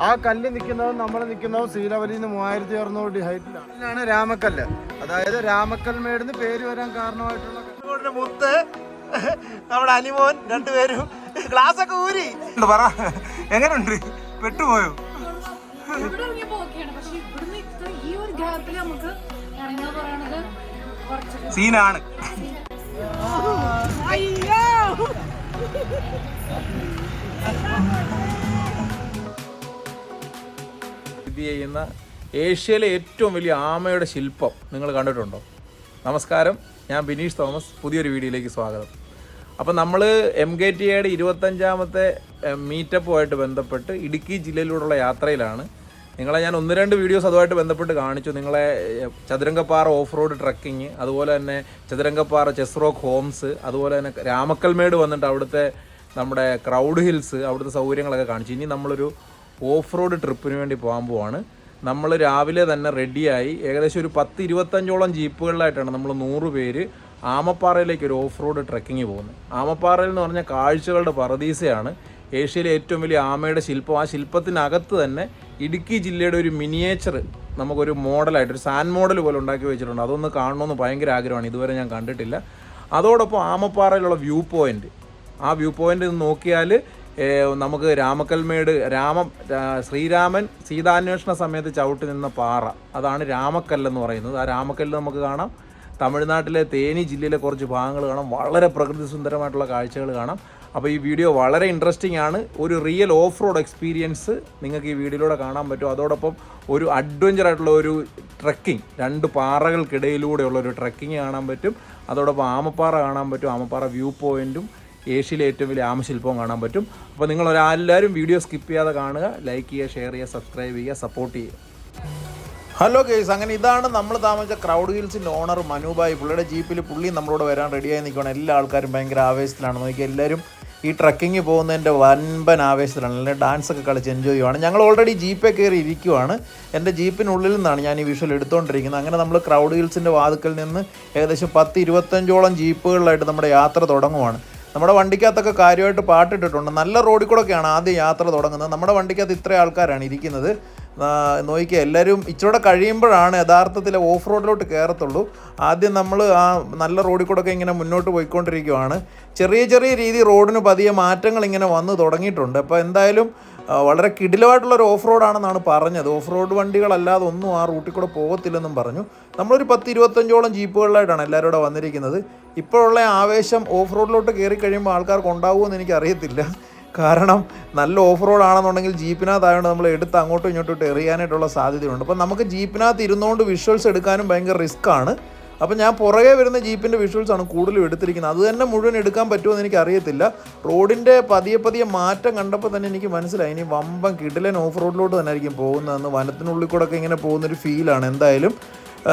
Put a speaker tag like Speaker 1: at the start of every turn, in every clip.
Speaker 1: ആ കല്ല് നിൽക്കുന്നതും നമ്മൾ നിൽക്കുന്നതും സീലവലിയിൽ നിന്ന് മൂവായിരത്തി അറുന്നൂറ് അടി ഹൈറ്റിലാണ് ഇതിനാണ് രാമക്കല്ല്. അതായത് രാമക്കൽ മേടിന് പേര് വരാൻ കാരണമായിട്ടുള്ള.
Speaker 2: മുത്ത്. നമ്മുടെ അനിമോൻ രണ്ടുപേരും ഗ്ലാസ് ഒക്കെ ഊരി പറ. എങ്ങനെയുണ്ട് പെട്ടുപോയോ?
Speaker 3: സീനാണ്. ഇറങ്ങിയപ്പോ
Speaker 2: സ്ഥിതി ചെയ്യുന്ന ഏഷ്യയിലെ ഏറ്റവും വലിയ ആമയുടെ ശില്പം നിങ്ങൾ കണ്ടിട്ടുണ്ടോ? നമസ്കാരം ഞാൻ ബിനീഷ് തോമസ് പുതിയൊരു വീഡിയോയിലേക്ക് സ്വാഗതം. അപ്പം നമ്മൾ എം കെ ടി എയുടെ ഇരുപത്തഞ്ചാമത്തെ മീറ്റപ്പുമായിട്ട് ബന്ധപ്പെട്ട് ഇടുക്കി ജില്ലയിലൂടെയുള്ള യാത്രയിലാണ്. നിങ്ങളെ ഞാൻ ഒന്ന് രണ്ട് വീഡിയോസ് അതുമായിട്ട് ബന്ധപ്പെട്ട് കാണിച്ചു. നിങ്ങളെ ചതുരംഗപ്പാറ ഓഫ് റോഡ് ട്രക്കിങ് അതുപോലെ തന്നെ ചതുരംഗപ്പാറ ചെസ് റോക്ക് ഹോംസ് അതുപോലെ തന്നെ രാമക്കൽമേട് വന്നിട്ട് അവിടുത്തെ നമ്മുടെ ക്രൗഡ് ഹിൽസ് അവിടുത്തെ സൗകര്യങ്ങളൊക്കെ കാണിച്ചു. ഇനി നമ്മളൊരു ഓഫ് റോഡ് ട്രിപ്പിന് വേണ്ടി പോകാൻ പോവാണ്. നമ്മൾ രാവിലെ തന്നെ റെഡിയായി ഏകദേശം ഒരു പത്ത് ഇരുപത്തഞ്ചോളം ജീപ്പുകളിലായിട്ടാണ് നമ്മൾ നൂറ് പേര് ആമപ്പാറയിലേക്ക് ഒരു ഓഫ് റോഡ് ട്രക്കിങ് പോകുന്നത്. ആമപ്പാറയിൽ എന്ന് പറഞ്ഞാൽ കാഴ്ചകളുടെ പറദീസയാണ്. ഏഷ്യയിലെ ഏറ്റവും വലിയ ആമയുടെ ശില്പം. ആ ശില്പത്തിനകത്ത് തന്നെ ഇടുക്കി ജില്ലയുടെ ഒരു മിനിയേച്ചർ നമുക്കൊരു മോഡലായിട്ട് ഒരു സാൻ മോഡൽ പോലെ ഉണ്ടാക്കി വെച്ചിട്ടുണ്ട്. അതൊന്ന് കാണണമെന്ന് ഭയങ്കര ആഗ്രഹമാണ്. ഇതുവരെ ഞാൻ കണ്ടിട്ടില്ല. അതോടൊപ്പം ആമപ്പാറയിലുള്ള വ്യൂ പോയിന്റ്. ആ വ്യൂ പോയിന്റ് നോക്കിയാൽ നമുക്ക് രാമക്കൽമേട് രാമ ശ്രീരാമൻ സീതാന്വേഷണ സമയത്ത് ചവിട്ടി നിന്ന പാറ. അതാണ് രാമക്കല്ലെന്ന് പറയുന്നത്. ആ രാമക്കല്ല് നമുക്ക് കാണാം. തമിഴ്നാട്ടിലെ തേനി ജില്ലയിലെ കുറച്ച് ഭാഗങ്ങൾ കാണാം. വളരെ പ്രകൃതി സുന്ദരമായിട്ടുള്ള കാഴ്ചകൾ കാണാം. അപ്പോൾ ഈ വീഡിയോ വളരെ ഇൻട്രസ്റ്റിംഗ് ആണ്. ഒരു റിയൽ ഓഫ് റോഡ് എക്സ്പീരിയൻസ് നിങ്ങൾക്ക് ഈ വീഡിയോയിലൂടെ കാണാൻ പറ്റും. അതോടൊപ്പം ഒരു അഡ്വഞ്ചർ ആയിട്ടുള്ള ഒരു ട്രക്കിംഗ് രണ്ട് പാറകൾക്കിടയിലൂടെയുള്ള ഒരു ട്രക്കിംഗ് കാണാൻ പറ്റും. അതോടൊപ്പം ആമപ്പാറ കാണാൻ പറ്റും. ആമപ്പാറ വ്യൂ പോയിന്റും ഏഷ്യയിലെ ഏറ്റവും വലിയ ആമശില്പവും കാണാൻ പറ്റും. അപ്പോൾ നിങ്ങൾ എല്ലാവരും വീഡിയോ സ്കിപ്പ് ചെയ്യാതെ കാണുക ലൈക്ക് ചെയ്യുക ഷെയർ ചെയ്യുക സബ്സ്ക്രൈബ് ചെയ്യുക സപ്പോർട്ട് ചെയ്യുക. ഹലോ കേസ് അങ്ങനെ ഇതാണ് നമ്മൾ താമസിച്ച ക്രൗഡ് ഹിൽസിന്റെ ഓണർ മനുബായി പുള്ളിയുടെ ജീപ്പിൽ പുള്ളി നമ്മളോട് വരാൻ റെഡിയായി നിൽക്കുകയാണ് എല്ലാ ആൾക്കാരും ഭയങ്കര ആവേശത്തിലാണ്. നോക്കി എല്ലാവരും ഈ ട്രക്കിങ് പോകുന്നതിന്റെ വൻപൻ ആവേശത്തിലാണ്. അല്ലെങ്കിൽ ഡാൻസ് ഒക്കെ കളിച്ച് എൻജോയ് ചെയ്യുവാണ്. ഞങ്ങൾ ഓൾറെഡി ജീപ്പേ കയറി ഇരിക്കുവാണ്. എന്റെ ജീപ്പിനുള്ളിൽ നിന്നാണ് ഞാൻ ഈ വിഷ്വൽ എടുത്തുകൊണ്ടിരിക്കുന്നത് അങ്ങനെ നമ്മൾ ക്രൗഡ് ഹിൽസിന്റെ വാതുക്കൽ നിന്ന് ഏകദേശം പത്ത് ഇരുപത്തഞ്ചോളം ജീപ്പുകളിലായിട്ട് നമ്മുടെ യാത്ര തുടങ്ങുവാണ്. നമ്മുടെ വണ്ടിക്കകത്തൊക്കെ കാര്യമായിട്ട് പാട്ടിട്ടിട്ടുണ്ട്. നല്ല റോഡിൽ കൂടെയൊക്കെയാണ് ആദ്യം യാത്ര തുടങ്ങുന്നത്. നമ്മുടെ വണ്ടിക്കകത്ത് ഇത്ര ആൾക്കാരാണ് ഇരിക്കുന്നത്. നോക്കിയാൽ എല്ലാവരും ഇച്ചിരൂടെ കഴിയുമ്പോഴാണ് യഥാർത്ഥത്തിൽ ഓഫ് റോഡിലോട്ട് കയറത്തുള്ളൂ. ആദ്യം നമ്മൾ ആ നല്ല റോഡിൽ കൂടെയൊക്കെ ഇങ്ങനെ മുന്നോട്ട് പോയിക്കൊണ്ടിരിക്കുവാണ്. ചെറിയ ചെറിയ രീതി റോഡിന് പതിയെ മാറ്റങ്ങൾ ഇങ്ങനെ വന്ന് തുടങ്ങിയിട്ടുണ്ട്. അപ്പോൾ എന്തായാലും വളരെ കിടിലമായിട്ടുള്ളൊരു ഓഫ് റോഡാണെന്നാണ് പറഞ്ഞത്. ഓഫ് റോഡ് വണ്ടികളല്ലാതെ ഒന്നും ആ റൂട്ടിൽ കൂടെ പോകത്തില്ലെന്നും പറഞ്ഞു. നമ്മളൊരു പത്ത് ഇരുപത്തഞ്ചോളം ജീപ്പുകളിലായിട്ടാണ് എല്ലാവരും ഇവിടെ വന്നിരിക്കുന്നത്. ഇപ്പോഴുള്ള ആവേശം ഓഫ് റോഡിലോട്ട് കയറി കഴിയുമ്പോൾ ആൾക്കാർക്ക് ഉണ്ടാവുമെന്ന് എനിക്കറിയത്തില്ല. കാരണം നല്ല ഓഫ് റോഡ് ആണെന്നുണ്ടെങ്കിൽ ജീപ്പിനകത്തായതുകൊണ്ട് നമ്മൾ എടുത്ത് അങ്ങോട്ടും ഇങ്ങോട്ടും എറിയാനായിട്ടുള്ള സാധ്യതയുണ്ട്. അപ്പം നമുക്ക് ജീപ്പിനകത്ത് ഇരുന്നുകൊണ്ട് വിഷ്വൽസ് എടുക്കാനും ഭയങ്കര റിസ്ക് ആണ്. അപ്പം ഞാൻ പുറകെ വരുന്ന ജീപ്പിന്റെ വിഷ്വൽസാണ് കൂടുതലും എടുത്തിരിക്കുന്നത്. അത് തന്നെ മുഴുവൻ എടുക്കാൻ പറ്റുമെന്ന് എനിക്ക് അറിയത്തില്ല റോഡിന്റെ പതിയെ പതിയെ മാറ്റം കണ്ടപ്പോൾ തന്നെ എനിക്ക് മനസ്സിലായി. ഇനി വമ്പം കിടിലൻ ഓഫ് റോഡിലോട്ട് തന്നെ ആയിരിക്കും പോകുന്നതെന്ന് വനത്തിനുള്ളിൽ കൂടെ ഒക്കെ ഇങ്ങനെ പോകുന്നൊരു ഫീലാണ് എന്തായാലും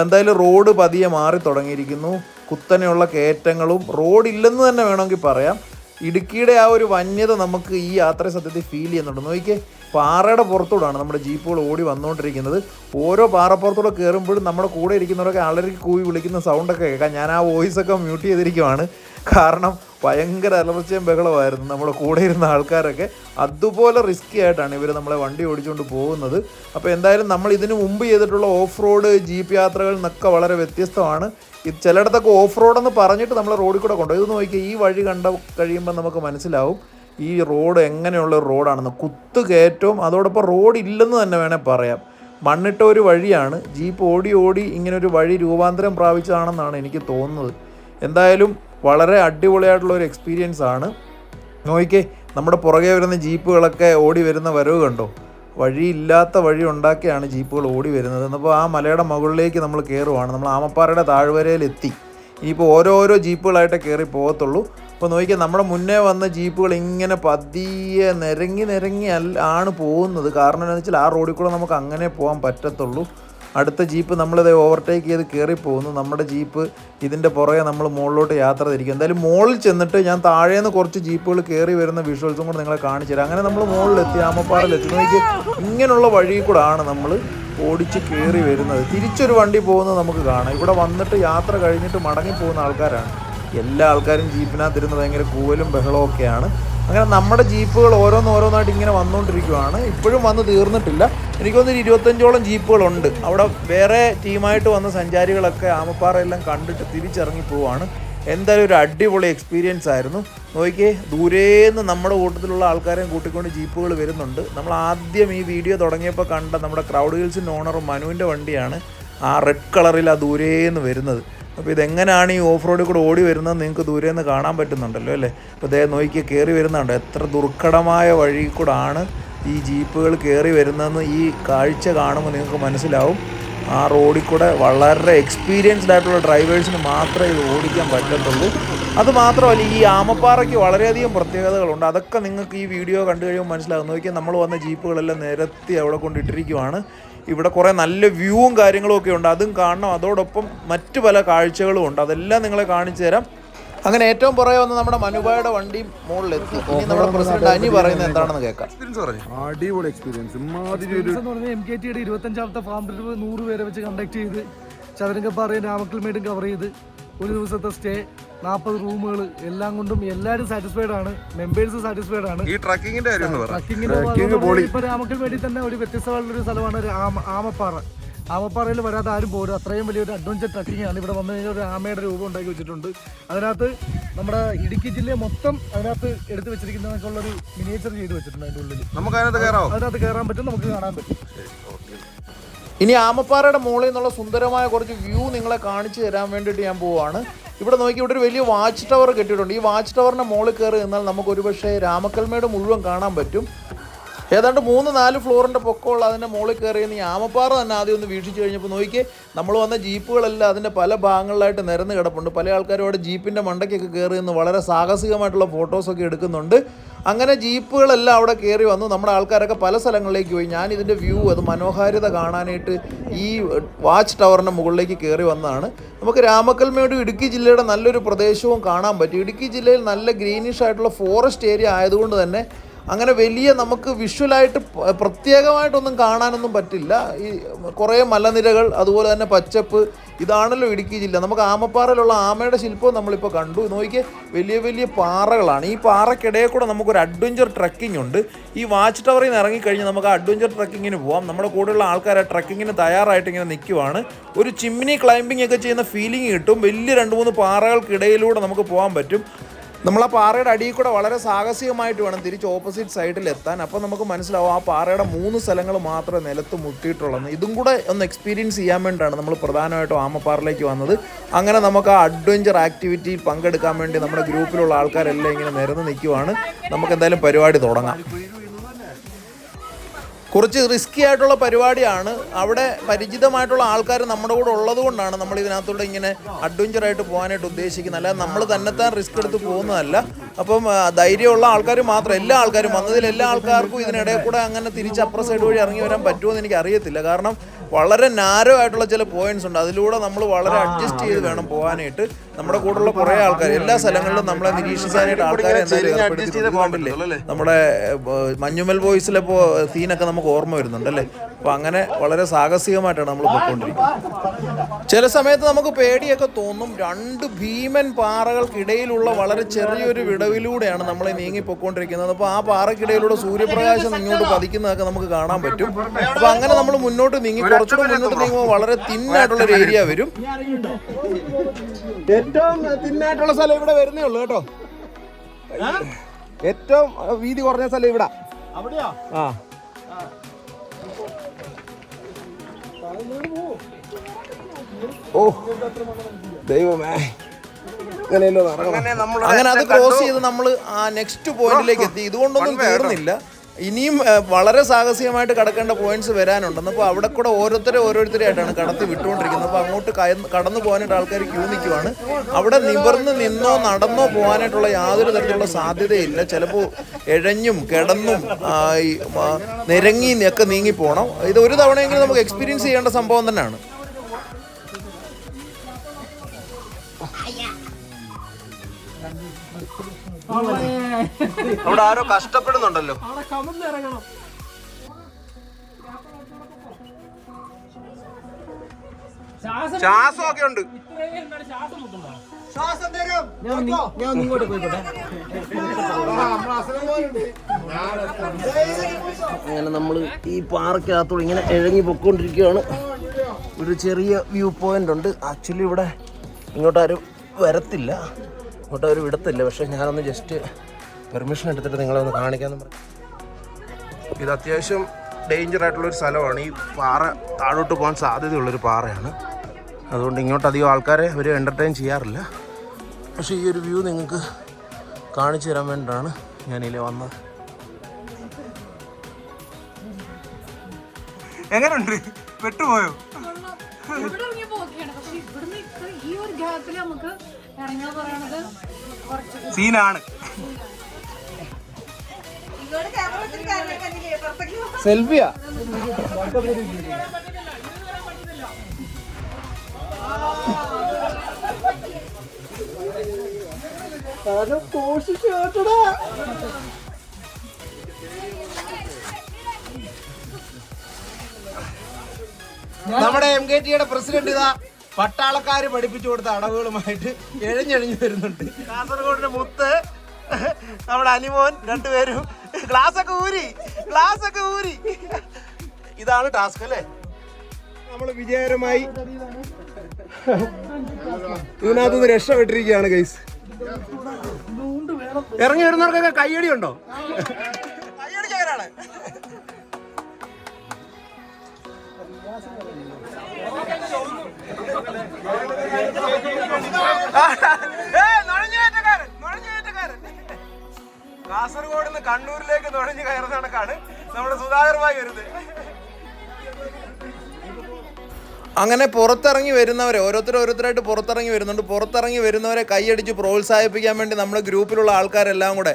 Speaker 2: എന്തായാലും റോഡ് പതിയെ മാറി തുടങ്ങിയിരിക്കുന്നു. കുത്തനെയുള്ള കയറ്റങ്ങളും റോഡില്ലെന്ന് തന്നെ വേണമെങ്കിൽ പറയാം. ഇടുക്കിയുടെ ആ ഒരു വന്യത നമുക്ക് ഈ യാത്ര സത്യത്തിൽ ഫീൽ ചെയ്യുന്നുണ്ട്. നോക്കിയേ പാറയുടെ പുറത്തൂടാണ് നമ്മുടെ ജീപ്പുകൾ ഓടി വന്നുകൊണ്ടിരിക്കുന്നത്. ഓരോ പാറപ്പുറത്തൂടെ കയറുമ്പോഴും നമ്മുടെ കൂടെ ഇരിക്കുന്നവരൊക്കെ അലറി കൂവി വിളിക്കുന്ന സൗണ്ടൊക്കെ കേൾക്കാം. ഞാൻ ആ വോയിസ് ഒക്കെ മ്യൂട്ട് ചെയ്തിരിക്കുവാണ്. കാരണം ഭയങ്കര അലർച്ചയും ബഹളമായിരുന്നു നമ്മുടെ കൂടെ ഇരുന്ന ആൾക്കാരൊക്കെ അതുപോലെ റിസ്ക്കി ആയിട്ടാണ് ഇവർ നമ്മളെ വണ്ടി ഓടിച്ചുകൊണ്ട് പോകുന്നത്. അപ്പോൾ എന്തായാലും നമ്മൾ ഇതിനു മുമ്പ് ചെയ്തിട്ടുള്ള ഓഫ് റോഡ് ജീപ്പ് യാത്രകൾ നിന്നൊക്കെ വളരെ വ്യത്യസ്തമാണ്. ഇത് ചിലയിടത്തൊക്കെ ഓഫ് റോഡെന്ന് പറഞ്ഞിട്ട് നമ്മൾ റോഡിൽ കൂടെ കൊണ്ടുപോയി ഇത് നോക്കിയാൽ ഈ വഴി കണ്ട കഴിയുമ്പോൾ നമുക്ക് മനസ്സിലാവും ഈ റോഡ് എങ്ങനെയുള്ള റോഡാണെന്ന് കുത്തു കയറ്റവും അതോടൊപ്പം റോഡ് ഇല്ലെന്ന് തന്നെ വേണേൽ പറയാം. മണ്ണിട്ട ഒരു വഴിയാണ്. ജീപ്പ് ഓടി ഓടി ഇങ്ങനെ ഒരു വഴി രൂപാന്തരം പ്രാപിച്ചതാണെന്നാണ് എനിക്ക് തോന്നുന്നത്. എന്തായാലും വളരെ അടിപൊളിയായിട്ടുള്ള ഒരു എക്സ്പീരിയൻസ് ആണ്. നോക്കിക്കേ നമ്മുടെ പുറകെ വരുന്ന ജീപ്പുകളൊക്കെ ഓടി വരുന്ന വരവ് കണ്ടോ? വഴിയില്ലാത്ത വഴി ഉണ്ടാക്കിയാണ് ജീപ്പുകൾ ഓടി വരുന്നത്. എന്നപ്പോൾ ആ മലയുടെ മുകളിലേക്ക് നമ്മൾ കയറുവാണ് നമ്മൾ ആമപ്പാറയുടെ താഴ്വരയിലെത്തി. ഇനിയിപ്പോൾ ഓരോരോ ജീപ്പുകളായിട്ടേ കയറി പോകത്തുള്ളൂ. അപ്പോൾ നോക്കിയാൽ നമ്മുടെ മുന്നേ വന്ന ജീപ്പുകൾ ഇങ്ങനെ പതിയെ നിരങ്ങി നിരങ്ങി ആണ് പോകുന്നത്. കാരണം എന്താണെന്ന് വെച്ചാൽ ആ റോഡിൽ കൂടെ നമുക്ക് അങ്ങനെ പോകാൻ പറ്റത്തുള്ളൂ. അടുത്ത ജീപ്പ് നമ്മളിത് ഓവർടേക്ക് ചെയ്ത് കയറി പോകുന്നു. നമ്മുടെ ജീപ്പ് ഇതിന്റെ പുറകെ നമ്മൾ മുകളിലോട്ട് യാത്ര തിരിക്കും. എന്തായാലും മുകളിൽ ചെന്നിട്ട് ഞാൻ താഴെ നിന്ന് കുറച്ച് ജീപ്പുകൾ കയറി വരുന്ന വിഷ്വൽസും കൂടെ നിങ്ങളെ കാണിച്ചു തരാം. അങ്ങനെ നമ്മൾ മുകളിലെത്തി ആമപ്പാറയിലെത്തി നോക്കി ഇങ്ങനെയുള്ള വഴി കൂടെ ആണ് നമ്മൾ ഓടിച്ച് കയറി വരുന്നത്. തിരിച്ചൊരു വണ്ടി പോകുന്നത് നമുക്ക് കാണാം. ഇവിടെ വന്നിട്ട് യാത്ര കഴിഞ്ഞിട്ട് മടങ്ങി പോകുന്ന ആൾക്കാരാണ്. എല്ലാ ആൾക്കാരും ജീപ്പിനകത്തിരുന്ന് ഭയങ്കര കൂവലും ബഹളവും ഒക്കെയാണ്. അങ്ങനെ നമ്മുടെ ജീപ്പുകൾ ഓരോന്നോരോന്നായിട്ട് ഇങ്ങനെ വന്നുകൊണ്ടിരിക്കുകയാണ് ഇപ്പോഴും വന്ന് തീർന്നിട്ടില്ല. എനിക്ക് തോന്നുന്നു ഇരുപത്തഞ്ചോളം ജീപ്പുകളുണ്ട്. അവിടെ വേറെ ടീമായിട്ട് വന്ന സഞ്ചാരികളൊക്കെ ആമപ്പാറയെല്ലാം കണ്ടിട്ട് തിരിച്ചിറങ്ങി പോവാണ്. എന്തായാലും ഒരു അടിപൊളി എക്സ്പീരിയൻസ് ആയിരുന്നു. നോക്കിയേ ദൂരേന്ന് നമ്മുടെ കൂട്ടത്തിലുള്ള ആൾക്കാരെയും കൂട്ടിക്കൊണ്ട് ജീപ്പുകൾ വരുന്നുണ്ട്. നമ്മൾ ആദ്യം ഈ വീഡിയോ തുടങ്ങിയപ്പോൾ കണ്ട നമ്മുടെ ക്രൗഡ് ഹിൽസിന്റെ ഓണർ മനുവിന്റെ വണ്ടിയാണ് ആ റെഡ് കളറിൽ ആ ദൂരേന്ന് വരുന്നത്. അപ്പോൾ ഇതെങ്ങനെയാണ് ഈ ഓഫ് റോഡിൽ കൂടെ ഓടി വരുന്നത് നിങ്ങൾക്ക് ദൂരെ നിന്ന് കാണാൻ പറ്റുന്നുണ്ടല്ലോ അല്ലേ? അപ്പോൾ ദേ നോക്കി കയറി വരുന്നുണ്ട്. എത്ര ദുർഘടമായ വഴി കൂടാണ് ഈ ജീപ്പുകൾ കയറി വരുന്നതെന്ന് ഈ കാഴ്ച കാണുമ്പോൾ നിങ്ങൾക്ക് മനസ്സിലാവും. ആ റോഡിൽ കൂടെ വളരെ എക്സ്പീരിയൻസ്ഡ് ആയിട്ടുള്ള ഡ്രൈവേഴ്സിന് മാത്രമേ ഇത് ഓടിക്കാൻ പറ്റത്തുള്ളൂ. അതുമാത്രമല്ല ഈ ആമപ്പാറയ്ക്ക് വളരെയധികം പ്രത്യേകതകളുണ്ട്. അതൊക്കെ നിങ്ങൾക്ക് ഈ വീഡിയോ കണ്ടു കഴിയുമ്പോൾ മനസ്സിലാകും. നോക്കിയാൽ നമ്മൾ വന്ന ജീപ്പുകളെല്ലാം നിരത്തി അവിടെ കൊണ്ടിട്ടിരിക്കുവാണ്. ഇവിടെ കുറേ നല്ല വ്യൂവും കാര്യങ്ങളും ഒക്കെ ഉണ്ട്. അതും കാണണം. അതോടൊപ്പം മറ്റു പല കാഴ്ചകളും ഉണ്ട്. അതെല്ലാം നിങ്ങളെ കാണിച്ചു തരാം. അങ്ങനെ ഏറ്റവും പുറകെ വന്ന് നമ്മുടെ മനുബായുടെ വണ്ടി മുകളിലെത്തി. ഇനി നമ്മുടെ പ്രസിഡന്റ് അനി പറയുന്നത് എന്താണെന്ന് കേൾക്കാം.
Speaker 1: അടിപൊളി എക്സ്പീരിയൻസ് ഇമാതിരി ഒരു
Speaker 4: എന്ന് പറഞ്ഞാൽ എം കെ ടിയുടെ ഇരുപത്തഞ്ചാമത്തെ ഫാം ട്രിപ്പ് നൂറ് പേരെ വെച്ച് കണ്ടക്ട് ചെയ്ത് ചതുരംഗപ്പാറയും രാമക്കൽമേടും കവർ ചെയ്ത് ഒരു ദിവസത്തെ സ്റ്റേ നാൽപ്പത് റൂമുകൾ എല്ലാം കൊണ്ടും എല്ലാവരും സാറ്റിസ്ഫൈഡ് ആണ്. മെമ്പേഴ്സ് സാറ്റിസ്ഫൈഡ് ആണ്.
Speaker 5: ഈ ട്രക്കിങ്ങിന്റെ
Speaker 4: ഇപ്പൊ രാമക്കൽമേടിൽ തന്നെ ഒരു വ്യത്യസ്തമായിട്ടുള്ള ഒരു സ്ഥലമാണ് ഒരു ആമ- ആമപ്പാറ. ആമപ്പാറയിൽ വരാതെ ആരും പോരും. അത്രയും വലിയൊരു അഡ്വഞ്ചർ ട്രക്കിംഗ് ആണ്. ഇവിടെ വന്നു കഴിഞ്ഞാൽ ഒരു ആമയുടെ രൂപം ഉണ്ടാക്കി വെച്ചിട്ടുണ്ട്. അതിനകത്ത് നമ്മുടെ ഇടുക്കി ജില്ലയെ മൊത്തം അതിനകത്ത് എടുത്തു വെച്ചിരിക്കുന്നതൊക്കെയുള്ള ഒരു മിനിയേച്ചർ ചെയ്ത് വെച്ചിട്ടുണ്ട് അതിന്റെ ഉള്ളിൽ
Speaker 5: നമുക്ക് അതിനകത്ത് കയറാം
Speaker 4: അതിനകത്ത് കയറാൻ പറ്റും നമുക്ക് കാണാൻ പറ്റും.
Speaker 2: ഇനി ആമപ്പാറയുടെ മുകളിൽ നിന്നുള്ള സുന്ദരമായ കുറച്ച് വ്യൂ നിങ്ങളെ കാണിച്ചു തരാൻ വേണ്ടിയിട്ട് ഞാൻ പോവാണ്. ഇവിടെ നോക്കി ഇവിടെ ഒരു വലിയ വാച്ച് ടവർ കെട്ടിയിട്ടുണ്ട്. ഈ വാച്ച് ടവറിന്റെ മുകളിൽ കയറി നിന്നാൽ നമുക്ക് ഒരുപക്ഷെ രാമക്കൽമേട് മുഴുവൻ കാണാൻ പറ്റും. ഏതാണ്ട് മൂന്ന് നാല് ഫ്ലോറിന്റെ പൊക്കമുള്ള അതിന്റെ മുകളിൽ കയറി ഈ ആമപ്പാറ തന്നെ ആദ്യം ഒന്ന് വീക്ഷിച്ച് കഴിഞ്ഞപ്പോൾ നോക്കി നമ്മൾ വന്ന ജീപ്പുകളെല്ലാം അതിന്റെ പല ഭാഗങ്ങളിലായിട്ട് നിരന്ന് കിടപ്പുണ്ട്. പല ആൾക്കാരും അവിടെ ജീപ്പിന്റെ മണ്ടയ്ക്കൊക്കെ കയറി നിന്ന് വളരെ സാഹസികമായിട്ടുള്ള ഫോട്ടോസൊക്കെ എടുക്കുന്നുണ്ട്. അങ്ങനെ ജീപ്പുകളെല്ലാം അവിടെ കയറി വന്നു. നമ്മുടെ ആൾക്കാരൊക്കെ പല സ്ഥലങ്ങളിലേക്ക് പോയി. ഞാൻ ഇതിന്റെ വ്യൂ അത് മനോഹാരിത കാണാനായിട്ട് ഈ വാച്ച് ടവറിന്റെ മുകളിലേക്ക് കയറി വന്നതാണ്. നമുക്ക് രാമക്കൽമേട് ഇടുക്കി ജില്ലയുടെ നല്ലൊരു പ്രദേശവും കാണാൻ പറ്റും. ഇടുക്കി ജില്ലയിൽ നല്ല ഗ്രീനിഷ് ആയിട്ടുള്ള ഫോറസ്റ്റ് ഏരിയ ആയതുകൊണ്ട് തന്നെ അങ്ങനെ വലിയ നമുക്ക് വിഷ്വലായിട്ട് പ്രത്യേകമായിട്ടൊന്നും കാണാനൊന്നും പറ്റില്ല. ഈ കുറേ മലനിരകൾ അതുപോലെ തന്നെ പച്ചപ്പ് ഇതാണല്ലോ ഇടുക്കി ജില്ല. നമുക്ക് ആമപ്പാറയിലുള്ള ആമയുടെ ശില്പവും നമ്മളിപ്പോൾ കണ്ടു. നോക്കി വലിയ വലിയ പാറകളാണ്. ഈ പാറക്കിടയിൽ കൂടെ നമുക്കൊരു അഡ്വഞ്ചർ ട്രക്കിംഗ് ഉണ്ട്. ഈ വാച്ച് ടവറിൽ നിന്ന് ഇറങ്ങിക്കഴിഞ്ഞ് നമുക്ക് അഡ്വഞ്ചർ ട്രക്കിങ്ങിന് പോവാം. നമ്മുടെ കൂടെയുള്ള ആൾക്കാർ ട്രക്കിങ്ങിന് തയ്യാറായിട്ട് ഇങ്ങനെ നിൽക്കുവാണ് ഒരു ചിമ്മിനി ക്ലൈമ്പിംഗ് ഒക്കെ ചെയ്യുന്ന ഫീലിംഗ് കിട്ടും. വലിയ രണ്ട് മൂന്ന് പാറകൾക്കിടയിലൂടെ നമുക്ക് പോകാൻ പറ്റും. നമ്മൾ ആ പാറയുടെ അടിയിൽ കൂടെ വളരെ സാഹസികമായിട്ട് വേണം തിരിച്ച് ഓപ്പോസിറ്റ് സൈഡിൽ എത്താൻ. അപ്പോൾ നമുക്ക് മനസ്സിലാവും ആ പാറയുടെ മൂന്ന് സ്ഥലങ്ങൾ മാത്രമേ നിലത്ത് മുട്ടിയിട്ടുള്ളൂ. ഇതും കൂടെ ഒന്ന് എക്സ്പീരിയൻസ് ചെയ്യാൻ വേണ്ടിയിട്ടാണ് നമ്മൾ പ്രധാനമായിട്ടും ആമപ്പാറയിലേക്ക് വന്നത്. അങ്ങനെ നമുക്ക് ആ അഡ്വഞ്ചർ ആക്ടിവിറ്റിയിൽ പങ്കെടുക്കാൻ വേണ്ടി നമ്മുടെ ഗ്രൂപ്പിലുള്ള ആൾക്കാരെല്ലാം ഇങ്ങനെ നിരന്ന് നിൽക്കുവാണ്. നമുക്ക് എന്തായാലും പരിപാടി തുടങ്ങാം. കുറച്ച് റിസ്കി ആയിട്ടുള്ള പരിപാടിയാണ്. അവിടെ പരിചിതമായിട്ടുള്ള ആൾക്കാർ നമ്മുടെ കൂടെ ഉള്ളത് കൊണ്ടാണ് നമ്മൾ ഇതിനകത്തൂടെ ഇങ്ങനെ അഡ്വഞ്ചർ ആയിട്ട് പോകാനായിട്ട് ഉദ്ദേശിക്കുന്നത്. അല്ലാതെ നമ്മൾ തന്നെത്താൻ റിസ്ക് എടുത്ത് പോകുന്നതല്ല. അപ്പം ധൈര്യമുള്ള ആൾക്കാർ മാത്രം എല്ലാ ആൾക്കാരും വന്നതിൽ എല്ലാ ആൾക്കാർക്കും ഇതിനിടയിൽ കൂടെ അങ്ങനെ തിരിച്ച് അപ്പുറ സൈഡ് വഴി ഇറങ്ങി വരാൻ പറ്റുമെന്ന് എനിക്ക് അറിയത്തില്ല. കാരണം വളരെ നാരോ ആയിട്ടുള്ള ചില പോയിന്റ്സ് ഉണ്ട്. അതിലൂടെ നമ്മൾ വളരെ അഡ്ജസ്റ്റ് ചെയ്ത് വേണം പോകാനായിട്ട്. നമ്മുടെ കൂടെയുള്ള കുറേ ആൾക്കാർ എല്ലാ സ്ഥലങ്ങളിലും നമ്മളെ നിരീക്ഷിക്കാനായിട്ട് ആൾക്കാരെ എന്തായാലും? നമ്മുടെ മഞ്ഞുമൽ ബോയ്സിലെ ഇപ്പോൾ സീനൊക്കെ നമുക്ക് ഓർമ്മ വരുന്നുണ്ട് അല്ലേ? അപ്പൊ അങ്ങനെ വളരെ സാഹസികമായിട്ടാണ് നമ്മൾ പോയിക്കൊണ്ടിരിക്കുന്നത്. ചില സമയത്ത് നമുക്ക് പേടിയൊക്കെ തോന്നും. രണ്ട് ഭീമൻ പാറകൾക്കിടയിലുള്ള വളരെ ചെറിയൊരു വിടവിലൂടെയാണ് നമ്മൾ നീങ്ങി പൊയ്ക്കൊണ്ടിരിക്കുന്നത്. അപ്പോൾ ആ പാറക്കിടയിലൂടെ സൂര്യപ്രകാശം ഇങ്ങോട്ട് പതിക്കുന്നതൊക്കെ നമുക്ക് കാണാൻ പറ്റും. അപ്പോൾ അങ്ങനെ നമ്മൾ മുന്നോട്ട് നീങ്ങി കുറച്ചുകൂടെ മുന്നോട്ട് നീങ്ങുമ്പോൾ വളരെ തിന്നായിട്ടുള്ള ഒരു ഏരിയ വരും.
Speaker 5: ഏറ്റവും തിന്നായിട്ടുള്ള സ്ഥലം ഇവിടെ വരുന്നേ ഉള്ളു കേട്ടോ. ഏറ്റവും വീതി കുറഞ്ഞ സ്ഥലം ഇവിടെ. ആ. ഓ ദൈവമേ.
Speaker 2: അങ്ങനെ അത് ക്രോസ് ചെയ്ത് നമ്മൾ ആ നെക്സ്റ്റ് പോയിന്റിലേക്ക് എത്തി. ഇതുകൊണ്ടൊന്നും തീർന്നില്ല. ഇനിയും വളരെ സാഹസികമായിട്ട് കടക്കേണ്ട പോയിന്റ്സ് വരാനുണ്ട്. അപ്പോൾ അവിടെ കൂടെ ഓരോരുത്തരെ ഓരോരുത്തരെയായിട്ടാണ് കടത്തി വിട്ടുകൊണ്ടിരിക്കുന്നത്. അപ്പോൾ അങ്ങോട്ട് കടന്നു പോകാനായിട്ട് ആൾക്കാർ ക്യൂ നിൽക്കുവാണ് അവിടെ നിവർന്ന് നിന്നോ നടന്നോ പോകാനായിട്ടുള്ള യാതൊരു തരത്തിലുള്ള സാധ്യതയില്ല. ചിലപ്പോൾ എഴഞ്ഞും കിടന്നും നിരങ്ങി ഒക്കെ നീങ്ങി പോകണം ഇത് ഒരു തവണയെങ്കിലും നമുക്ക് എക്സ്പീരിയൻസ് ചെയ്യേണ്ട സംഭവം തന്നെയാണ്.
Speaker 5: അവിടെ ആരോ കഷ്ടപ്പെടുന്നുണ്ടല്ലോ. ഉണ്ട്.
Speaker 2: ഞാൻ ഒന്ന് ഇങ്ങോട്ട് പോയിക്കോട്ടെ. അങ്ങനെ നമ്മൾ ഈ പാറക്കകത്തോടെ ഇങ്ങനെ ഇഴങ്ങി പൊക്കോണ്ടിരിക്കുകയാണ് ഒരു ചെറിയ വ്യൂ പോയിന്റ് ഉണ്ട്. ആക്ച്വലി ഇവിടെ ഇങ്ങോട്ടാരും വരത്തില്ല. ഇങ്ങോട്ടാരും വിടത്തില്ല. പക്ഷേ ഞാനൊന്ന് ജസ്റ്റ് പെർമിഷൻ എടുത്തിട്ട് നിങ്ങളെ ഒന്ന് കാണിക്കാമെന്ന് പറഞ്ഞു ഇത് അത്യാവശ്യം ഡേഞ്ചർ ആയിട്ടുള്ളൊരു സ്ഥലമാണ്. ഈ പാറ താഴോട്ട് പോകാൻ സാധ്യതയുള്ളൊരു പാറയാണ്. അതുകൊണ്ട് ഇങ്ങോട്ട് അധികം ആൾക്കാരെ അവർ എന്റർടൈൻ ചെയ്യാറില്ല. പക്ഷേ ഈ ഒരു വ്യൂ നിങ്ങൾക്ക് കാണിച്ചു തരാൻ വേണ്ടിയിട്ടാണ് ഞാനിതിലെ വന്നത്. എങ്ങനെയുണ്ട് പെട്ടുപോയോ.
Speaker 3: ഇവിടെ ഈ ഒരു ഗ്യാപ്പിൽ നമുക്ക്
Speaker 2: സീനാണ്. സെൽഫിയാ. നമ്മുടെ എം കെ ടിയുടെ പ്രസിഡന്റ് ഇതാ. പട്ടാളക്കാര് പഠിപ്പിച്ചു കൊടുത്ത അടവുകളുമായിട്ട് എഴഞ്ഞെഴിഞ്ഞു വരുന്നുണ്ട്. കാസർഗോഡിന്റെ മുത്ത് നമ്മുടെ അനിമോൻ രണ്ടുപേരും ഗ്ലാസ് ഒക്കെ ഊരി ഗ്ലാസ് ഒക്കെ ഊരി. ഇതാണ് ടാസ്ക് അല്ലേ? നമ്മൾ വിജയകരമായി ഇതിനകത്തുനിന്ന് രക്ഷപ്പെട്ടിരിക്കുകയാണ് ഗൈസ് ഇറങ്ങി വരുന്നവർക്കൊക്കെ കയ്യടി ഉണ്ടോ? കയ്യടി ചേരാണ് കാസർഗോഡ് നിന്ന് കണ്ണൂരിലേക്ക് നുഴഞ്ഞു കയറുന്ന കണക്കാണ് നമ്മുടെ സുധാകരമായി വരുന്നത്. അങ്ങനെ പുറത്തിറങ്ങി വരുന്നവരെ ഓരോരുത്തർ ഓരോരുത്തരായിട്ട് പുറത്തിറങ്ങി വരുന്നുണ്ട്. പുറത്തിറങ്ങി വരുന്നവരെ കൈയടിച്ച് പ്രോത്സാഹിപ്പിക്കാൻ വേണ്ടി നമ്മുടെ ഗ്രൂപ്പിലുള്ള ആൾക്കാരെല്ലാം കൂടെ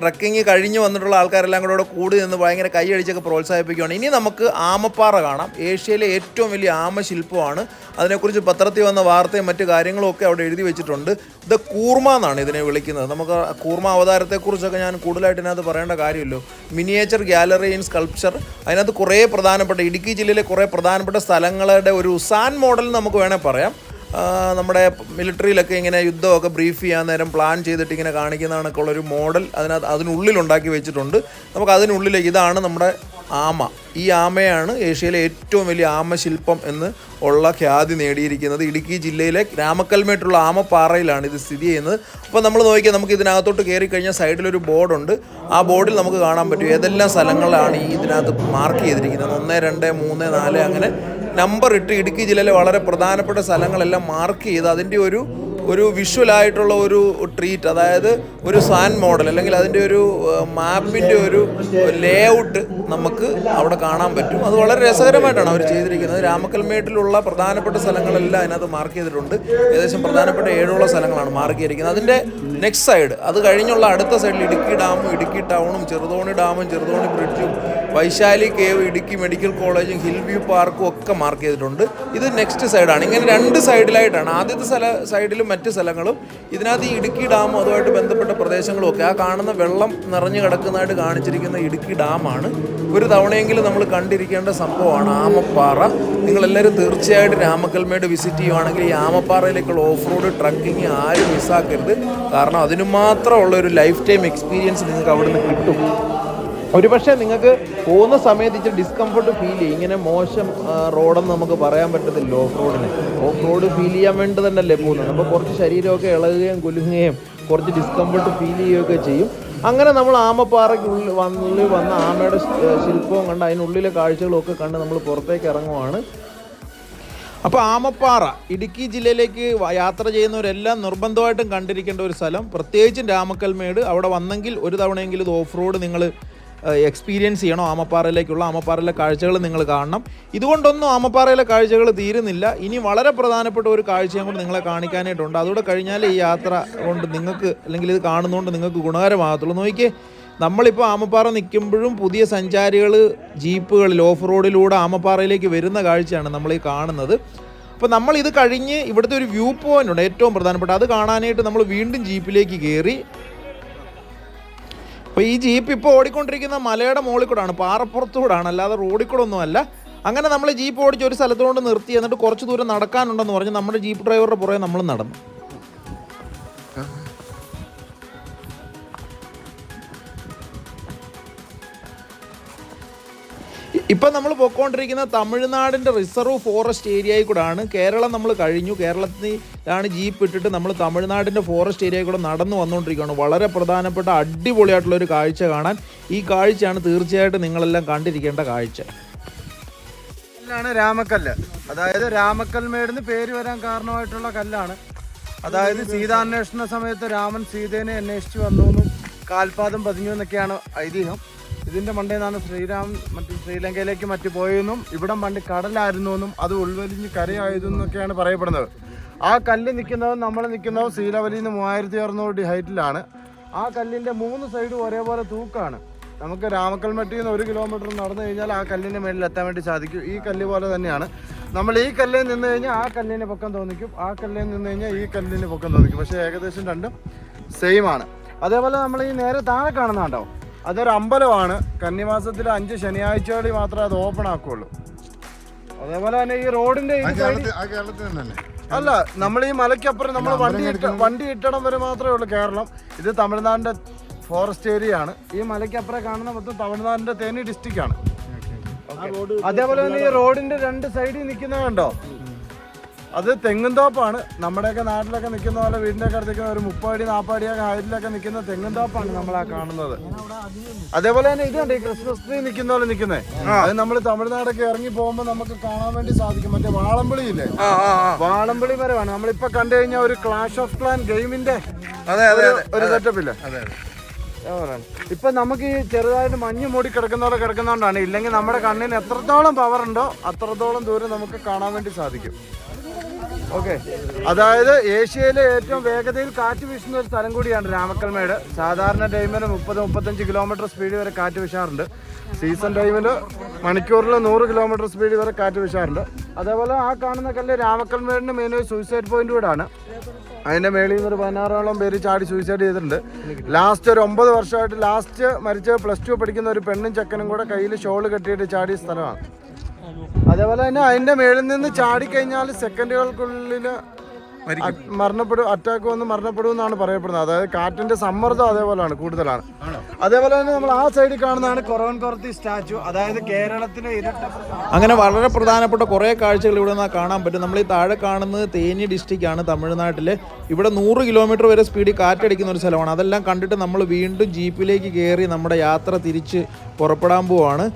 Speaker 2: ട്രക്കിങ് കഴിഞ്ഞു വന്നിട്ടുള്ള ആൾക്കാരെല്ലാം കൂടെ കൂടി നിന്ന് ഭയങ്കര കൈയടിച്ചൊക്കെ പ്രോത്സാഹിപ്പിക്കുകയാണ്. ഇനി നമുക്ക് ആമപ്പാറ കാണാം. ഏഷ്യയിലെ ഏറ്റവും വലിയ ആമ ശില്പമാണ് അതിനെക്കുറിച്ച് പത്രത്തിൽ വന്ന വാർത്തയും മറ്റു കാര്യങ്ങളും ഒക്കെ അവിടെ എഴുതി വെച്ചിട്ടുണ്ട്. ഇത് കൂർമ എന്നാണ് ഇതിനെ വിളിക്കുന്നത്. നമുക്ക് കൂർമ അവതാരത്തെക്കുറിച്ചൊക്കെ ഞാൻ കൂടുതലായിട്ട് ഇതിനകത്ത് പറയേണ്ട കാര്യമല്ലോ. Miniature gallery in sculpture. അതിനകത്ത് കുറേ പ്രധാനപ്പെട്ട ഇടുക്കി ജില്ലയിലെ കുറേ പ്രധാനപ്പെട്ട സ്ഥലങ്ങളുടെ ഒരു സാൻ മോഡൽ നമുക്ക് വേണേൽ പറയാം. നമ്മുടെ മിലിറ്ററിയിലൊക്കെ ഇങ്ങനെ യുദ്ധമൊക്കെ ബ്രീഫ് ചെയ്യാൻ നേരം പ്ലാൻ ചെയ്തിട്ട് ഇങ്ങനെ കാണിക്കുന്ന കണക്കുള്ളൊരു മോഡൽ അതിനകത്ത് അതിനുള്ളിൽ ഉണ്ടാക്കി വെച്ചിട്ടുണ്ട്. നമുക്ക് അതിനുള്ളിലേക്ക് ഇതാണ് നമ്മുടെ ആമ. ഈ ആമയാണ് ഏഷ്യയിലെ ഏറ്റവും വലിയ ആമശില്പം എന്ന് ഉള്ള ഖ്യാതി നേടിയിരിക്കുന്നത്. ഇടുക്കി ജില്ലയിലെ രാമക്കൽമേട്ടുള്ള ആമപ്പാറയിലാണ് ഇത് സ്ഥിതി ചെയ്യുന്നത്. അപ്പോൾ നമ്മൾ നോക്കിയാൽ നമുക്ക് ഇതിനകത്തോട്ട് കയറി കഴിഞ്ഞാൽ സൈഡിലൊരു ബോർഡുണ്ട്. ആ ബോർഡിൽ നമുക്ക് കാണാൻ പറ്റും ഏതെല്ലാം സ്ഥലങ്ങളാണ് ഈ ഇതിനകത്ത് മാർക്ക് ചെയ്തിരിക്കുന്നത്. ഒന്ന് രണ്ട് മൂന്ന് നാല് അങ്ങനെ നമ്പർ ഇട്ട് ഇടുക്കി ജില്ലയിലെ വളരെ പ്രധാനപ്പെട്ട സ്ഥലങ്ങളെല്ലാം മാർക്ക് ചെയ്ത് അതിന്റെ ഒരു ഒരു വിഷ്വലായിട്ടുള്ള ഒരു ട്രീറ്റ് അതായത് ഒരു സാൻ മോഡൽ അല്ലെങ്കിൽ അതിന്റെ ഒരു മാപ്പിന്റെ ഒരു ലേ ഔട്ട് നമുക്ക് അവിടെ കാണാൻ പറ്റും. അത് വളരെ രസകരമായിട്ടാണ് അവർ ചെയ്തിരിക്കുന്നത്. രാമക്കൽമേട്ടിലുള്ള പ്രധാനപ്പെട്ട സ്ഥലങ്ങളെല്ലാം അതിനകത്ത് മാർക്ക് ചെയ്തിട്ടുണ്ട്. ഏകദേശം പ്രധാനപ്പെട്ട ഏഴോളം സ്ഥലങ്ങളാണ് മാർക്ക് ചെയ്തിരിക്കുന്നത്. അതിന്റെ നെക്സ്റ്റ് സൈഡ് അത് കഴിഞ്ഞുള്ള അടുത്ത സൈഡിൽ ഇടുക്കി ഡാമും ഇടുക്കി ടൗണും ചെറുതോണി ഡാമും ചെറുതോണി ബ്രിഡ്ജും വൈശാലി കേവ് ഇടുക്കി മെഡിക്കൽ കോളേജും ഹിൽ വ്യൂ പാർക്കും ഒക്കെ മാർക്ക് ചെയ്തിട്ടുണ്ട്. ഇത് നെക്സ്റ്റ് സൈഡാണ്. ഇങ്ങനെ രണ്ട് സൈഡിലായിട്ടാണ്. ആദ്യത്തെ സ്ഥല സൈഡിലും മറ്റ് സ്ഥലങ്ങളും ഇതിനകത്ത് ഈ ഇടുക്കി ഡാമും അതുമായിട്ട് ബന്ധപ്പെട്ട പ്രദേശങ്ങളും ഒക്കെ. ആ കാണുന്ന വെള്ളം നിറഞ്ഞു കിടക്കുന്നതായിട്ട് കാണിച്ചിരിക്കുന്ന ഇടുക്കി ഡാമാണ്. ഒരു തവണയെങ്കിലും നമ്മൾ കണ്ടിരിക്കേണ്ട സംഭവമാണ് ആമപ്പാറ. നിങ്ങളെല്ലാവരും തീർച്ചയായിട്ടും രാമക്കൽമേട് വിസിറ്റ് ചെയ്യുവാണെങ്കിൽ ഈ ആമപ്പാറയിലേക്കുള്ള ഓഫ് റോഡ് ട്രക്കിങ് ആരും മിസ്സാക്കരുത്. കാരണം അതിനു മാത്രമുള്ള ഒരു ലൈഫ് ടൈം എക്സ്പീരിയൻസ് നിങ്ങൾക്ക് അവിടുന്ന് കിട്ടും. ഒരുപക്ഷെ നിങ്ങൾക്ക് പോകുന്ന സമയത്ത് ഇച്ചിരി ഡിസ്കംഫർട്ട് ഫീൽ ചെയ്യും. ഇങ്ങനെ മോശം റോഡെന്ന് നമുക്ക് പറയാൻ പറ്റത്തില്ല ഓഫ് റോഡിന് ഓഫ് റോഡ് ഫീൽ ചെയ്യാൻ വേണ്ടി തന്നെയല്ലേ പോകുന്നത്. നമ്മൾ കുറച്ച് ശരീരമൊക്കെ ഇളകുകയും കുലുങ്ങുകയും കുറച്ച് ഡിസ്കംഫർട്ട് ഫീൽ ചെയ്യുകയൊക്കെ ചെയ്യും. അങ്ങനെ നമ്മൾ ആമപ്പാറയ്ക്കുള്ളിൽ വന്നുള്ളിൽ വന്ന ആമയുടെ ശില്പവും കണ്ട് അതിനുള്ളിലെ കാഴ്ചകളും ഒക്കെ കണ്ട് നമ്മൾ പുറത്തേക്ക് ഇറങ്ങുവാണ്. അപ്പോൾ ആമപ്പാറ ഇടുക്കി ജില്ലയിലേക്ക് യാത്ര ചെയ്യുന്നവരെല്ലാം നിർബന്ധമായിട്ടും കണ്ടിരിക്കേണ്ട ഒരു സ്ഥലം. പ്രത്യേകിച്ചും രാമക്കൽമേട്. അവിടെ വന്നെങ്കിൽ ഒരു തവണയെങ്കിലും ഇത് ഓഫ് റോഡ് നിങ്ങൾ എക്സ്പീരിയൻസ് ചെയ്യണം? ആമപ്പാറയിലേക്കുള്ള ആമപ്പാറയിലെ കാഴ്ചകൾ നിങ്ങൾ കാണണം. ഇതുകൊണ്ടൊന്നും ആമപ്പാറയിലെ കാഴ്ചകൾ തീരുന്നില്ല. ഇനി വളരെ പ്രധാനപ്പെട്ട ഒരു കാഴ്ചയും കൂടി നിങ്ങളെ കാണിക്കാനായിട്ടുണ്ട്. അതുകൂടെ കഴിഞ്ഞാൽ ഈ യാത്ര കൊണ്ട് നിങ്ങൾക്ക് അല്ലെങ്കിൽ ഇത് കാണുന്നതുകൊണ്ട് നിങ്ങൾക്ക് ഗുണകരമാകത്തുള്ളൂ. നോക്കിയേ നമ്മളിപ്പോൾ ആമപ്പാറ നിൽക്കുമ്പോഴും പുതിയ സഞ്ചാരികൾ ജീപ്പുകളിൽ ഓഫ് റോഡിലൂടെ ആമപ്പാറയിലേക്ക് വരുന്ന കാഴ്ചയാണ് നമ്മൾ ഈ കാണുന്നത്. അപ്പോൾ നമ്മൾ ഇത് കഴിഞ്ഞ് ഇവിടുത്തെ ഒരു വ്യൂ പോയിന്റ് ഉണ്ട് ഏറ്റവും പ്രധാനപ്പെട്ട. അത് കാണാനായിട്ട് നമ്മൾ വീണ്ടും ജീപ്പിലേക്ക് കയറി അപ്പോൾ ഈ ജീപ്പ് ഇപ്പോൾ ഓടിക്കൊണ്ടിരിക്കുന്ന മലയുടെ മുകളിൽ കൂടാണ് പാറപ്പുറത്തൂടാണ് അല്ലാതെ റോഡിൽ കൂടെ ഒന്നുമല്ല അങ്ങനെ നമ്മൾ ജീപ്പ് ഓടിച്ച് ഒരു സ്ഥലത്തുകൊണ്ട് നിർത്തി എന്നിട്ട് കുറച്ച് ദൂരം നടക്കാനുണ്ടെന്ന് പറഞ്ഞ് നമ്മുടെ ജീപ്പ് ഡ്രൈവറുടെ പുറകെ നമ്മൾ നടന്നു. ഇപ്പം നമ്മൾ പോയിക്കൊണ്ടിരിക്കുന്ന തമിഴ്നാടിന്റെ റിസർവ് ഫോറസ്റ്റ് ഏരിയയിൽ കൂടാണ്. കേരളം നമ്മൾ കഴിഞ്ഞു. കേരളത്തിലാണ് ജീപ്പ് ഇട്ടിട്ട് നമ്മൾ തമിഴ്നാടിന്റെ ഫോറസ്റ്റ് ഏരിയയിൽ കൂടെ നടന്നു വന്നുകൊണ്ടിരിക്കുകയാണ് വളരെ പ്രധാനപ്പെട്ട അടിപൊളിയായിട്ടുള്ള ഒരു കാഴ്ച കാണാൻ ഈ കാഴ്ചയാണ് തീർച്ചയായിട്ടും നിങ്ങളെല്ലാം കണ്ടിരിക്കേണ്ട കാഴ്ച.
Speaker 1: കല്ലാണ് രാമക്കല്ല്. അതായത് രാമക്കൽമേടിന് പേര് വരാൻ കാരണമായിട്ടുള്ള കല്ലാണ്. അതായത് സീതാന്വേഷണ സമയത്ത് രാമൻ സീതേനെ അന്വേഷിച്ചു വന്നു എന്നും കാൽപാദം പതിഞ്ഞു എന്നൊക്കെയാണ് ഐതിഹ്യം. ഇതിന്റെ മണ്ടയിൽ നിന്നാണ് ശ്രീരാം മറ്റു ശ്രീലങ്കയിലേക്ക് മറ്റു പോയെന്നും ഇവിടം പണ്ട് കടലായിരുന്നു എന്നും അത് ഉൾവലിഞ്ഞ് കരയായതെന്നൊക്കെയാണ് പറയപ്പെടുന്നത്. ആ കല്ല് നിൽക്കുന്നതും നമ്മൾ നിൽക്കുന്നതും സീലവലിയിൽ നിന്ന് മൂവായിരത്തി അറുന്നൂറ് അടി ഹൈറ്റിലാണ്. ആ കല്ലിന്റെ മൂന്ന് സൈഡും ഒരേപോലെ തൂക്കാണ്. നമുക്ക് രാമക്കൽമട്ടിൽ നിന്ന് ഒരു കിലോമീറ്റർ നടന്നു കഴിഞ്ഞാൽ ആ കല്ലിന്റെ മേളിൽ എത്താൻ വേണ്ടി സാധിക്കും. ഈ കല്ല് പോലെ തന്നെയാണ്. നമ്മൾ ഈ കല്ലിൽ നിന്ന് കഴിഞ്ഞാൽ ആ കല്ലിന് പൊക്കം തോന്നിക്കും. ആ കല്ലിൽ നിന്ന് കഴിഞ്ഞാൽ ഈ കല്ലിന് പൊക്കം തോന്നിക്കും. പക്ഷേ ഏകദേശം രണ്ടും സെയിം ആണ്. അതേപോലെ നമ്മൾ ഈ നേരെ താഴെ കാണുന്നുണ്ടോ അതൊരു അമ്പലമാണ്. കന്നിമാസത്തിൽ അഞ്ച് ശനിയാഴ്ചകളിൽ മാത്രമേ അത് ഓപ്പൺ ആക്കുള്ളൂ. അതേപോലെ തന്നെ ഈ റോഡിന്റെ ഈ സൈഡിൽ
Speaker 5: ആ കേരളത്തിൽ തന്നെ.
Speaker 1: അല്ല നമ്മൾ ഈ മലയ്ക്കപ്പുറം നമ്മൾ വണ്ടി വണ്ടി ഇട്ടണം വരെ മാത്രമേ ഉള്ളൂ കേരളം. ഇത് തമിഴ്നാടിന്റെ ഫോറസ്റ്റ് ഏരിയ ആണ്. ഈ മലയ്ക്കപ്പുറം കാണുന്ന മൊത്തം തമിഴ്നാടിന്റെ തേനി ഡിസ്ട്രിക്റ്റ് ആണ്. അതേപോലെ തന്നെ ഈ റോഡിന്റെ രണ്ട് സൈഡിൽ നിൽക്കുന്നത് കണ്ടോ? അത് തെങ്ങുംതോപ്പാണ് നമ്മുടെയൊക്കെ നാട്ടിലൊക്കെ നിൽക്കുന്ന പോലെ വീടിന്റെ ഒക്കെ അടുത്ത് ഒരു മുപ്പടി നാൽപ്പടിയൊക്കെ ഹൈറ്റിലൊക്കെ നിൽക്കുന്ന തെങ്ങുംതോപ്പാണ് നമ്മൾ ആ കാണുന്നത്. അതേപോലെ തന്നെ ഇത് കണ്ടോ ഈ ക്രിസ്മസ് ട്രീ നിൽക്കുന്ന പോലെ നിൽക്കുന്നേ. അത് നമ്മൾ തമിഴ്നാടൊക്കെ ഇറങ്ങി പോകുമ്പോൾ നമുക്ക് കാണാൻ വേണ്ടി സാധിക്കും. മറ്റേ വാളംപിളി ഇല്ലേ? വാളംപിളി മരമാണ്. നമ്മളിപ്പോ കണ്ടു കഴിഞ്ഞാൽ ഒരു ക്ലാഷ് ഓഫ് ക്ലാൻ ഗെയിമിന്റെ ഒരു- സെറ്റപ്പ് ഇല്ലേ? ഇപ്പൊ നമുക്ക് ഈ ചെറുതായിട്ട് മഞ്ഞ് മൂടി കിടക്കുന്ന പോലെ കിടക്കുന്നതുകൊണ്ടാണ് ഇല്ലെങ്കിൽ നമ്മുടെ കണ്ണിന് എത്രത്തോളം പവർ ഉണ്ടോ അത്രത്തോളം ദൂരം നമുക്ക് കാണാൻ വേണ്ടി സാധിക്കും. ഓക്കെ. അതായത് ഏഷ്യയിലെ ഏറ്റവും വേഗതയിൽ കാറ്റ് വീശുന്ന ഒരു സ്ഥലം കൂടിയാണ് രാമക്കൽമേട്. സാധാരണ ടൈമിൽ മുപ്പത് മുപ്പത്തഞ്ച് കിലോമീറ്റർ സ്പീഡ് വരെ കാറ്റ് വീശാറുണ്ട്. സീസൺ ടൈമിൽ മണിക്കൂറിൽ നൂറ് കിലോമീറ്റർ സ്പീഡ് വരെ കാറ്റ് വീശാറുണ്ട്. അതേപോലെ ആ കാണുന്ന കല്ല് രാമക്കൽമേടിന് മെയിൻ ഒരു സൂയിസൈഡ് പോയിന്റ് കൂടാണ്. അതിന്റെ മേളിൽ നിന്ന് ഒരു പതിനാറോളം പേര് ചാടി സൂയിസൈഡ് ചെയ്തിട്ടുണ്ട്. ലാസ്റ്റ് ഒരു ഒമ്പത് വർഷമായിട്ട് ലാസ്റ്റ് മരിച്ച പ്ലസ് ടു പഠിക്കുന്ന ഒരു പെണ്ണും ചെക്കനും കൂടെ കയ്യിൽ ഷോൾ കെട്ടിയിട്ട് ചാടിയ സ്ഥലമാണ്. അതേപോലെ തന്നെ അതിന്റെ മേളിൽ നിന്ന് ചാടി കഴിഞ്ഞാൽ സെക്കൻഡുകൾക്കുള്ളിൽ മരണപ്പെടും അറ്റാക്ക് വന്ന് മരണപ്പെടും എന്നാണ് പറയപ്പെടുന്നത്. അതായത് കാറ്റിന്റെ സമ്മർദ്ദം അതേപോലെയാണ് കൂടുതലാണ്. അതേപോലെ തന്നെ നമ്മൾ ആ സൈഡിൽ കാണുന്നതാണ് കൊറവൻ കൊറത്തി സ്റ്റാച്ചു. അതായത് കേരളത്തിലെ ഇരട്ട
Speaker 2: അങ്ങനെ വളരെ പ്രധാനപ്പെട്ട കുറേ കാഴ്ചകൾ ഇവിടെ നിന്ന് കാണാൻ പറ്റും. നമ്മൾ ഈ താഴെ കാണുന്നത് തേനി ഡിസ്ട്രിക്റ്റ് ആണ് തമിഴ്നാട്ടിലെ. ഇവിടെ നൂറ് കിലോമീറ്റർ വരെ സ്പീഡിൽ കാറ്റടിക്കുന്ന ഒരു സ്ഥലമാണ്. അതെല്ലാം കണ്ടിട്ട് നമ്മൾ വീണ്ടും ജീപ്പിലേക്ക് കയറി നമ്മുടെ യാത്ര തിരിച്ച് പുറപ്പെടാൻ പോവാണ്.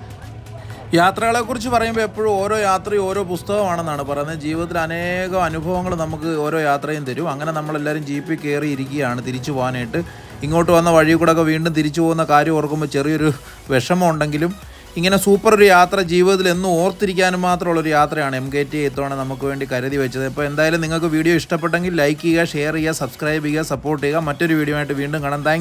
Speaker 2: യാത്രകളെക്കുറിച്ച് പറയുമ്പോൾ എപ്പോഴും ഓരോ യാത്രയും ഓരോ പുസ്തകമാണെന്നാണ് പറയുന്നത്. ജീവിതത്തിൽ അനേകം അനുഭവങ്ങൾ നമുക്ക് ഓരോ യാത്രയും തരും. അങ്ങനെ നമ്മളെല്ലാവരും ജീപ്പിൽ കയറി ഇരിക്കുകയാണ് തിരിച്ചു പോകാനായിട്ട്. ഇങ്ങോട്ട് വന്ന വഴി കൂടെ ഒക്കെ വീണ്ടും തിരിച്ചു പോകുന്ന കാര്യം ഓർക്കുമ്പോൾ ചെറിയൊരു വിഷമം ഉണ്ടെങ്കിലും ഇങ്ങനെ സൂപ്പർ ഒരു യാത്ര ജീവിതത്തിൽ എന്നും ഓർത്തിരിക്കാനും മാത്രമുള്ളൊരു യാത്രയാണ് എം കെ ടി ഇത്തവണ നമുക്ക് വേണ്ടി കരുതി വെച്ചത്. ഇപ്പോൾ എന്തായാലും നിങ്ങൾക്ക് വീഡിയോ ഇഷ്ടപ്പെട്ടെങ്കിൽ ലൈക്ക് ചെയ്യുക ഷെയർ ചെയ്യുക സബ്സ്ക്രൈബ് ചെയ്യുക സപ്പോർട്ട് ചെയ്യുക. മറ്റൊരു വീഡിയോ ആയിട്ട് വീണ്ടും കാണാം. താങ്ക്